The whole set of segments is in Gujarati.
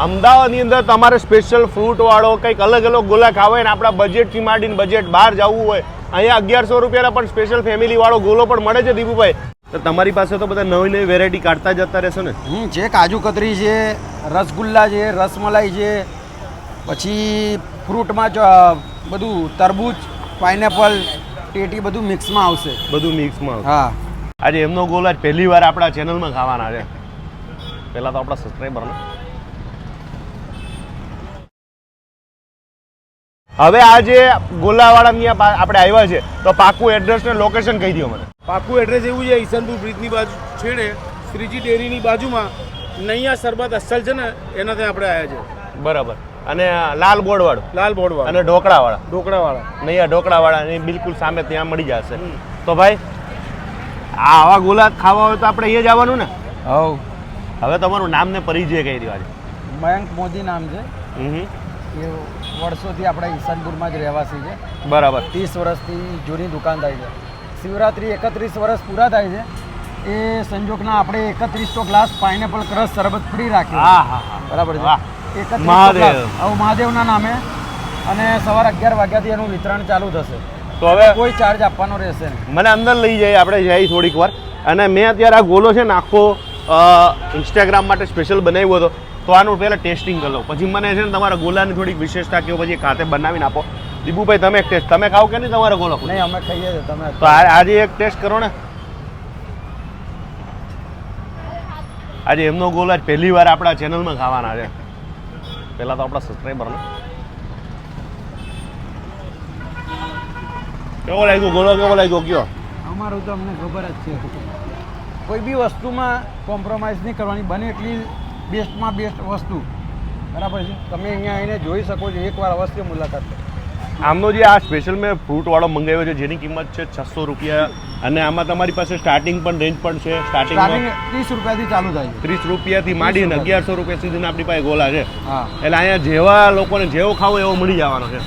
અમદાવાદની અંદર તમારે સ્પેશિયલ ફ્રૂટવાળો કંઈક અલગ અલગ ગોલા ખાવા હોય ને આપણા બજેટથી માંડીને બજેટ બહાર જવું હોય અહીંયા અગિયારસો રૂપિયાના પણ સ્પેશિયલ ફેમિલી વાળો ગોલો પણ મળે છે દીપુભાઈ. તો તમારી પાસે તો બધા નવી નવી વેરાયટી કાઢતા જતા રહેશો ને? હમ જે કાજુ કતરી છે રસગુલ્લા છે રસમલાઈ છે પછી ફ્રૂટમાં બધું તરબૂચ પાઇનેપલ ટેટી બધું મિક્સમાં આવશે. બધું મિક્સમાં હા. આજે એમનો ગોલ આજ પહેલી વાર આપણા ચેનલમાં ખાવાના છે. પહેલાં તો આપણા સબસ્ક્રાઈબરને હવે આ જે ગોલાવાળાની આ આપણે આવ્યા છે તો પાકું એડ્રેસ ને લોકેશન કહી દો મને. પાકું એડ્રેસ એવું છે ઈસનપુર બ્રિજની બાજુ છેડે શ્રીજી ડેરીની બાજુમાં નૈયા સરબત અસલ છે ને એના ત્યાં આપણે આવ્યા છે બરાબર. અને લાલ બોર્ડ વાળું લાલ બોર્ડવાળા અને ઢોકળાવાળા. ઢોકળાવાળા. નૈયા ઢોકળાવાળા એ બિલકુલ સામે ત્યાં મળી જશે. તો ભાઈ આ આવા ગોલા ખાવા હોય તો આપણે અહીંયા જ આવવાનું ને? હવ. હવે તમારું નામ ને પરિચય કહી દેવા છે મયંક મોદી નામ છે. હમ એ વર્ષોથી આપણે ઈશાનપુરમાં જ રહેવાસી છે. બરાબર. ત્રીસ વર્ષથી જૂની દુકાન થાય છે. શિવરાત્રી એકત્રીસ વર્ષ પૂરા થાય છે. એ સંજોગના આપણે એકત્રીસનો ગ્લાસ પાઇનેપલ ક્રસ શરબત ફ્રી રાખ્યો હા હા હા. બરાબર. છે. એકત્રીસ મહાદેવ. હવે મહાદેવના નામે અને સવારે અગિયાર વાગ્યાથી એનું વિતરણ ચાલુ થશે. તો હવે કોઈ ચાર્જ આપવાનો રહેશે મને અંદર લઈ જઈએ આપણે જઈએ થોડીક વાર. અને મેં અત્યારે આ ગોલો છે ને આખો ઇન્સ્ટાગ્રામ માટે સ્પેશિયલ બનાવ્યો હતો. તો આનું પહેલાં ટેસ્ટિંગ કરી લો. પછી મને છે ને તમારા ગોલાની થોડીક વિશેષતા કહો પછી ખાતે બનાવીને આપો. દીપુભાઈ તમે એક ટેસ્ટ તમે ખાવ કે નહીં તમારો ગોલો નહીં અમે ખાઈએ તમે તો આજે એક ટેસ્ટ કરો ને. આજે એમનો ગોલ જ પહેલી વાર આપણા ચેનલમાં ખાવાના છે. પહેલાં તો આપણા સબસ્ક્રાઈબરને કેવો લાગ્યો ગોલો કેવો લાગ્યો કયો? અમારું તો અમને ખબર જ છે. કોઈ બી વસ્તુમાં કોમ્પ્રોમાઇઝ નહીં કરવાની બને એટલી બેસ્ટમાં બેસ્ટ વસ્તુ. બરાબર છે? તમે અહીંયા આવીને જોઈ શકો છો એકવાર અવશ્ય મુલાકાત. આમનો જે આ સ્પેશિયલ મેં ફ્રૂટવાળો મંગાવ્યો છે જેની કિંમત છે છસો રૂપિયા. અને આમાં તમારી પાસે સ્ટાર્ટિંગ પણ રેન્જ પણ છે. સ્ટાર્ટિંગ ત્રીસ રૂપિયાથી ચાલુ થાય છે. ત્રીસ રૂપિયાથી માંડીને અગિયારસો રૂપિયા સુધીના આપણી પાસે ગોલા છે. એટલે અહીંયા જેવા લોકોને જેવો ખાવો એવો મળી જવાનો છે.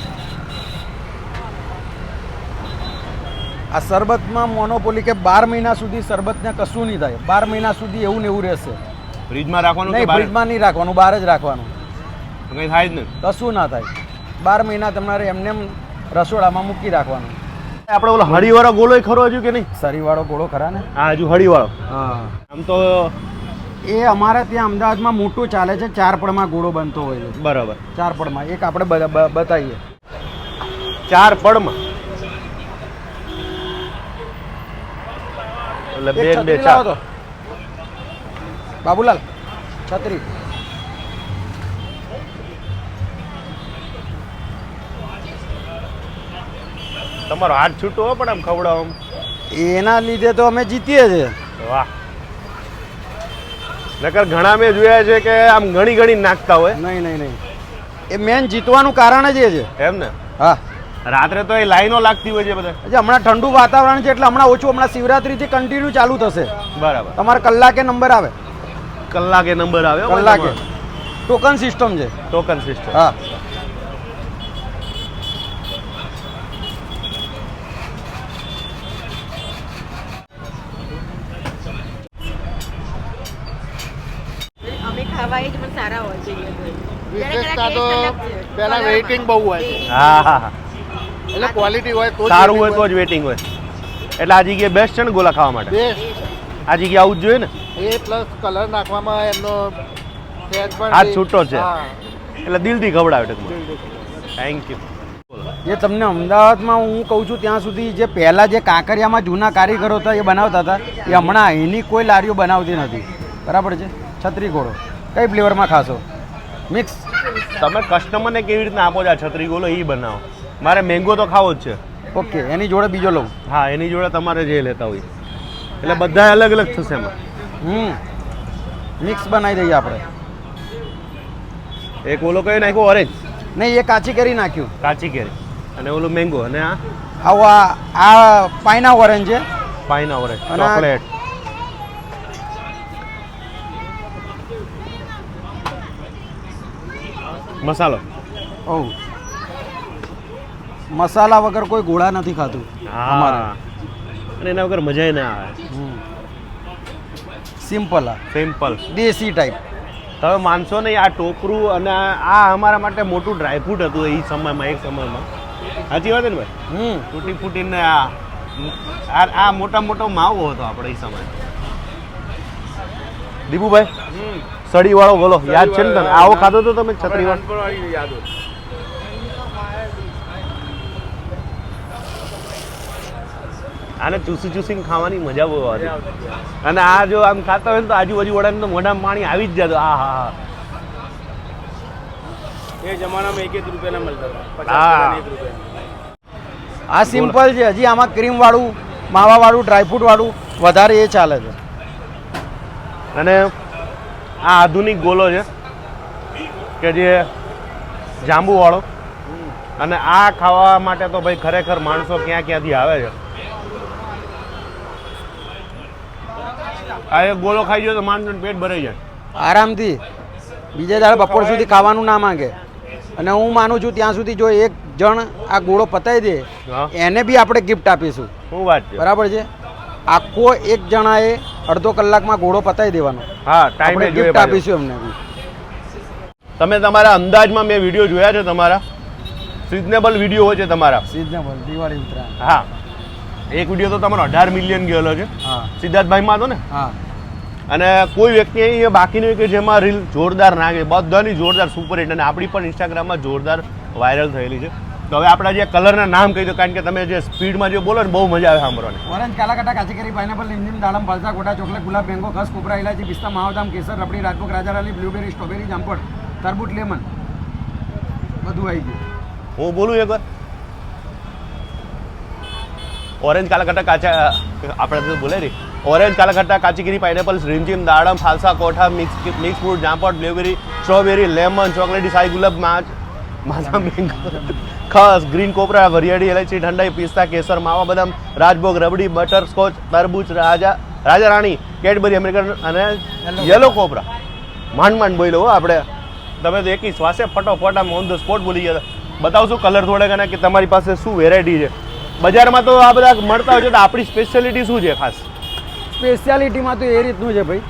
આ શરબતમાં મોનોપોલી કે બાર મહિના સુધી શરબતને કશું નહીં થાય. બાર મહિના સુધી એવું ને એવું રહેશે. ફ્રીજમાં રાખવાનું નહીં ફ્રીજમાં નહીં રાખવાનું બહાર જ રાખવાનું. કંઈ થાય જ નહીં. કશું ના થાય. બાર મહિના તમારે એમને એમ રસોડામાં મૂકી રાખવાનું. આપણે ઓલો હળીવાળો ગોળો ખરો હજુ કે નહીં? સરીવાળો ઘોડો ખરા ને? હા હજુ હળીવાળો. હા. આમ તો એ અમારે ત્યાં અમદાવાદમાં મોટું ચાલે છે ચાર પડમાં ઘોડો બનતો હોય છે. બરાબર. ચાર પડમાં. એક આપણે બતાવીએ. ચાર પડમાં? એટલે બે બે ચાર. બાબુલાલ છત્રી. તમારો હાથ છૂટો પણ આમ ખવડાવ એના લીધે તો અમે જીતીએ છીએ. વાહ. નકર ઘણા મેં જોયા છે કે આમ ઘણી ઘણી નાખતા હોય. નહીં નહીં નહીં. એ મેન જીતવાનું કારણ જ એ છે. એમ ને? હા. રાત્રે તો એ લાઈનો લાગતી હોય છે બધા. હમણાં ઠંડુ વાતાવરણ છે એટલે હમણાં ઓછું હમણાં શિવરાત્રીથી કન્ટિન્યુ ચાલુ થશે. બરાબર. તમારે કલાકે નંબર આવે. કલાકે નંબર આવે કલાકે. ટોકન સિસ્ટમ છે. ટોકન સિસ્ટમ હા. વિશેષતા તો બરાબર. વેઇટિંગ બહુ હોય છે. હા હા હા. એટલે ક્વોલિટી હોય તો સારું હોય તો જ વેટિંગ હોય. એટલે આ જગ્યાએ બેસ્ટ છે ને ગોલા ખાવા માટે? બેસ્ટ આ જગ્યાએ આવું જ જોઈએ ને? એ પ્લસ કલર નાખવામાં એમનો હાથ છૂટો છે. એટલે દિલથી ખવડાવે ટૂંકમાં. થેન્ક યુ જે તમને અમદાવાદમાં હું કહું છું ત્યાં સુધી જે પહેલાં જે કાંકરિયામાં જૂના કારીગરો હતા એ બનાવતા હતા એ હમણાં એની કોઈ લારીઓ બનાવતી નથી. બરાબર છે? છત્રી ગોળો કઈ ફ્લેવરમાં ખાશો? મિક્સ તમે કસ્ટમરને કેવી રીતના આપો છો આ છત્રી ગોળો એ બનાવો. મારે મેંગો તો ખાવો જ છે. ઓકે એની જોડે બીજો લઉં. હા એની જોડે તમારે જે લેતા હોય. એટલે બધા અલગ અલગ થશે એમાં. હમ. મિક્સ બનાવી દઈએ આપણે. એક ઓલો કયો નાખ્યો? ઓરેન્જ નહીં એ કાચી કેરી નાખ્યું. કાચી કેરી. અને ઓલું મેંગો અને આ? આવું આ આ પાઇના ઓરેન્જ છે. પાઇના ઓરેન્જ ચોકલેટ મસાલો. ઓહ મસાલા વગર કોઈ ગોળા નથી ખાતું અમારે. હા અને એના વગર મજા ના આવે. સિમ્પલ સિમ્પલ દેશી ટાઈપ તમે માનશો નહીં આ ટોપરું અને આ અમારા માટે મોટું ડ્રાયફ્રૂટ હતું એ સમયમાં એક સમયમાં. સાચી વાત ને ભાઈ? હમ. તૂટી ફૂટીને આ આ આ મોટા મોટો માવો હતો આપણે એ સમય. દીપુભાઈ સડીવાળો વાળો ગોલો યાદ છે ને તને? આવો ખાધો તો તમે છત્રી વાળો નાનપણવાળી આને ચૂસી ચૂસીને ખાવાની મજા બહુ હતી અને આ જો આમ ખાતા હોય ને તો આજુબાજુ વડાને તો મોઢામાં પાણી આવી જ જતું આ હા હા એ જમાનામાં એક એક રૂપિયાના મળતા હા. રૂપિયા. આ સિમ્પલ છે હજી આમાં ક્રીમ વાળું માવા વાળું ડ્રાયફ્રૂટ વાળું વધારે એ ચાલે છે. અને આ આધુનિક ગોલો છે કે જે જાંબુ વાળો અને આ ખાવા માટે તો ભાઈ ખરેખર માણસો ક્યાં ક્યાંથી આવે છે? આ એક ગોળો ખાઈ ગયો તો માણસનું પેટ ભરાઈ જાય. આરામથી. બીજે દાડે બપોર સુધી ખાવાનું ના માંગે. અને હું માનું છું ત્યાં સુધી જો એક જણ આ ગોળો પતાવી દે એને બી આપણે ગિફ્ટ આપીશું. શું વાત છે? બરાબર છે? આખો એક જણાએ અડધો કલાકમાં ગોળો પતાવી દેવાનો. હા ટાઈમે ગિફ્ટ આપીશું એમને બી. તમે તમારા અંદાજમાં મેં વીડિયો જોયા છે તમારા? સિઝનેબલ વીડિયો હોય છે તમારા? સિઝનેબલ દિવાળી ઉત્તરાયણ. હા. એક વીડિયો તો તમારો અઢાર મિલિયન ગયેલો છે. સિદ્ધાર્થભાઈ સિદ્ધાર્થભાઈમાં હતો ને? અને કોઈ વ્યક્તિ અહીં બાકી નહીં કે જેમાં રીલ જોરદાર ના ગઈ. બધાની જોરદાર સુપર હિટ અને આપણી પણ ઇન્સ્ટાગ્રામમાં જોરદાર વાયરલ થયેલી છે. તો હવે આપણા જે કલરના નામ કહી દો કારણ કે તમે જે સ્પીડમાં જે બોલો ને બહુ મજા આવે સાંભળવાની. ઓરેન્જ કાલાકાટા કાચીકરી પાઇનેપલ લીમલીમ દાડમ ફલસા ગોટા ચોકલેટ ગુલાબ મેંગો ઘસ કોપરા ઇલાયચી પિસ્તા માવધામ કેસર રબડી રાજભોગ રાજારાલી બ્લુબેરી સ્ટ્રોબેરી જામફળ તરબૂચ લેમન બધું આવી ગયું. હું બોલું એકવાર ઓરેન્જ કાલાકટ્ટા કાચા આપણે તો બોલે રહી ઓરેન્જ કાલાકટ્ટા કાચીગીરી પાઇનેપલ રીમઝીમ દાડમ ફાલસા કોઠા મિક્સ મિક્સ ફ્રૂટ જામપટ બ્લેબેરી સ્ટ્રોબેરી લેમન ચોકલેટી સાઈ ગુલાબ માચ માથા મેંગો ખસ ગ્રીન કોપરા વરિયાળી એલાયચી ઠંડાઈ પિસ્તા કેસર માવા બદામ રાજભોગ રબડી બટર સ્કોચ તરબૂચ રાજા રાજા રાણી કેડબરી અમેરિકન અને યલો કોપરા માંડ માંડ બોલ્યો હો આપણે તમે તો એકી શ્વાસે ફટોફટ આમ ઓન ધ સ્પોટ બોલી ગયા હતા. બતાવશું કલર થોડે ઘણા કે તમારી પાસે શું વેરાયટી છે બજારમાં તો આ બધા મળતા હોય છે તો આપણી સ્પેશિયાલિટી શું છે ખાસ? સ્પેશિયાલિટીમાં તો એ રીતનું છે ભાઈ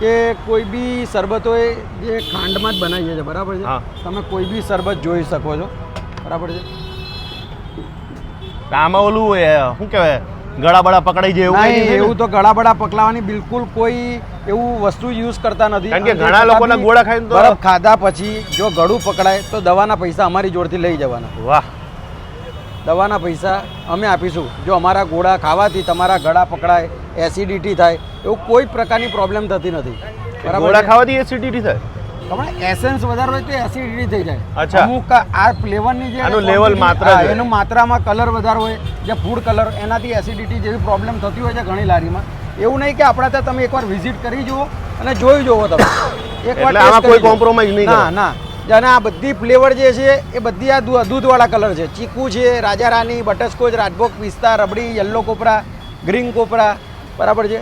કે કોઈ બી શરબત હોય જે ખાંડમાં જ બનાવીએ છે બરાબર છે? તમે કોઈ બી શરબત જોઈ શકો છો બરાબર છે? આમાં ઓલું શું કહેવાય ગળા બળા પકડાઈ જાય એવું એવું તો ગળાબડા પકડાવાની બિલકુલ કોઈ એવું વસ્તુ યુઝ કરતા નથી. કારણ કે ઘણા લોકોના ગોળા ખાઈને તો- બરફ ખાધા પછી જો ગળું પકડાય તો દવાના પૈસા અમારી જોડથી લઈ જવાના. વાહ. દવાના પૈસા અમે આપીશું. જો અમારા ગોળા ખાવાથી તમારા ગળા પકડાય એસિડિટી થાય એવું કોઈ પ્રકારની પ્રોબ્લેમ થતી નથી. બરાબર ગોળા ખાવાથી એસિડિટી થાય? તમારે એસેન્સ વધારે હોય તો એસિડિટી થઈ જાય. અચ્છા. અમુક આ ફ્લેવરની જે આનું quantity- માત્ર એનું માત્રામાં કલર વધારે હોય જે ફૂડ કલર એનાથી એસિડિટી જેવી પ્રોબ્લેમ થતી હોય છે ઘણી લારીમાં. એવું નહીં કે આપણા ત્યાં તમે એકવાર વિઝિટ કરી જુઓ અને જોઈ જુઓ તમે. એકવાર કોઈ કોમ્પ્રોમાઇઝ નહીં ના ના. અને આ બધી ફ્લેવર જે છે એ બધી આ દૂધવાળા કલર છે. ચીકુ છે રાજા રાની બટરસ્કોચ રાજભોગ પિસ્તા રબડી યલો કોપરા ગ્રીન કોપરા બરાબર છે?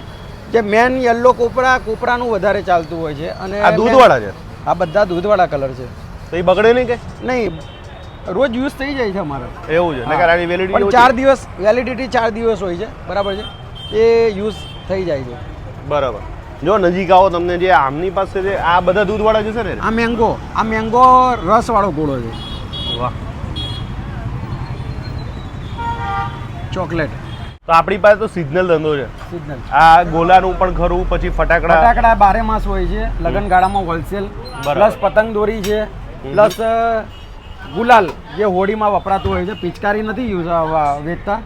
જે મેન યલો કોપરા કોપરાનું વધારે ચાલતું હોય છે અને આ દૂધવાળા છે? આ બધા દૂધવાળા કલર છે. તો એ બગડે નહીં કે? નહીં રોજ યુઝ થઈ જાય છે અમારે. એવું છે? નકર આની પણ વેલિડિટી ચાર દિવસ વેલિડિટી ચાર દિવસ હોય છે બરાબર છે? એ યુઝ થઈ જાય છે. બરાબર. જો નજીક આવો તમને જે આમની પાસે જે આ બધા દૂધવાળા જશે ને? આ મેંગો આ મેંગો રસવાળો ગોળો છે. વાહ. ચોકલેટ. તો આપણી પાસે તો સિગ્નલ ધંધો છે. સિઝનલ. આ ગોલાનું પણ ખરું પછી ફટાકડા. ફટાકડા બારે માસ હોય છે લગન ગાળામાં હોલસેલ. પ્લસ પતંગ દોરી છે પ્લસ ગુલાલ જે હોળીમાં વપરાતું હોય છે. પિચકારી નથી યુઝ વેચતા.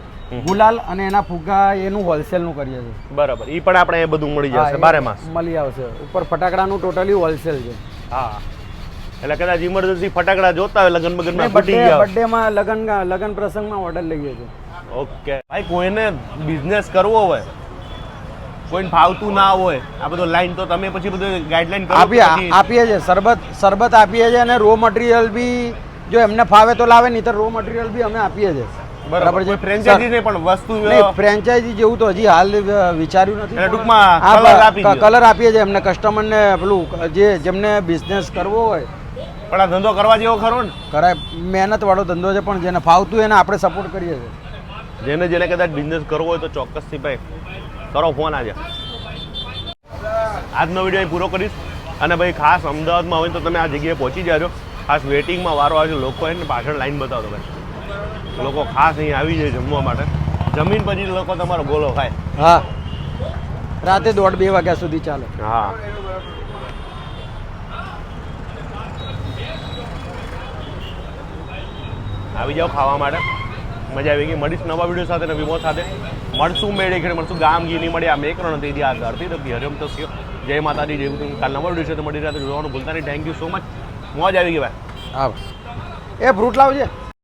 ગુલાલ અને એના ફુગ્ગા એનું હોલસેલનું કરીએ છીએ. બરાબર. એ પણ આપણે એ બધું મળી જશે બારે માસ. મળી આવશે. ઉપર ફટાકડાનું ટોટલી હોલસેલ છે. હા. એટલે કદાચ ઇમરજન્સી ફટાકડા જોતા હોય લગન બગનમાં ફૂટી ગયા. બર્થડેમાં લગન લગ્ન પ્રસંગમાં ઓર્ડર લઈએ છીએ. ઓકે. ભાઈ કોઈને બિઝનેસ કરવો હોય કોઈને ફાવતું ના હોય આ બધો લાઈન તો તમે પછી બધું ગાઈડલાઈન આપીએ આપીએ છીએ. સરબત શરબત આપીએ છીએ અને રો મટીરિયલ બી જો એમને ફાવે તો લાવે નહીં તો રો મટીરિયલ બી અમે આપીએ છીએ. બરાબર. છે. ફ્રેન્ચાઇઝી પણ વસ્તુ ફ્રેન્ચાઇઝી જેવું તો હજી હાલ વિચાર્યું નથી. ટૂંકમાં હા, આપી કલર આપીએ છીએ એમને કસ્ટમરને પેલું જે જેમને બિઝનેસ કરવો હોય. પણ આ ધંધો કરવા જેવો ખરો ને? કરાય મહેનત વાળો ધંધો છે પણ જેને ફાવતું એને આપણે સપોર્ટ કરીએ છીએ. જેને જેને કદાચ બિઝનેસ કરવો હોય તો ચોક્કસથી ભાઈ કરો ફોન આજે. આજનો વીડિયો પૂરો કરીશ. અને ભાઈ ખાસ અમદાવાદમાં હોય તો તમે આ જગ્યાએ પહોંચી જાજો. ખાસ વેટિંગમાં વારો આવશે લોકો એને પાછળ લાઈન બતાવતો ભાઈ. લોકો ખાસ અહીં આવી જાય જમવા માટે. જમીન પછી લોકો તમારો ગોલો ખાય. હા. રાતે દોઢ બે વાગ્યા સુધી ચાલે. હા. આવી જાઓ ખાવા માટે. મજા આવી ગઈ. મળીશ નવા વીડિયો સાથે નવી મોત સાથે. મળશું મેળે ખેડે મળશું ગામ ગીની મળી. આ મેકરણ હતી આ ધરતી હતી હરિયમ તો જય માતાજી જય ગુરુ. કાલ નવા વીડિયો છે તો મળી રહ્યા તો જોવાનું ભૂલતા નહીં. થેન્ક યુ સો મચ મોજ આવી ગઈ ભાઈ. હા. એ ફ્રૂટ લાવજે.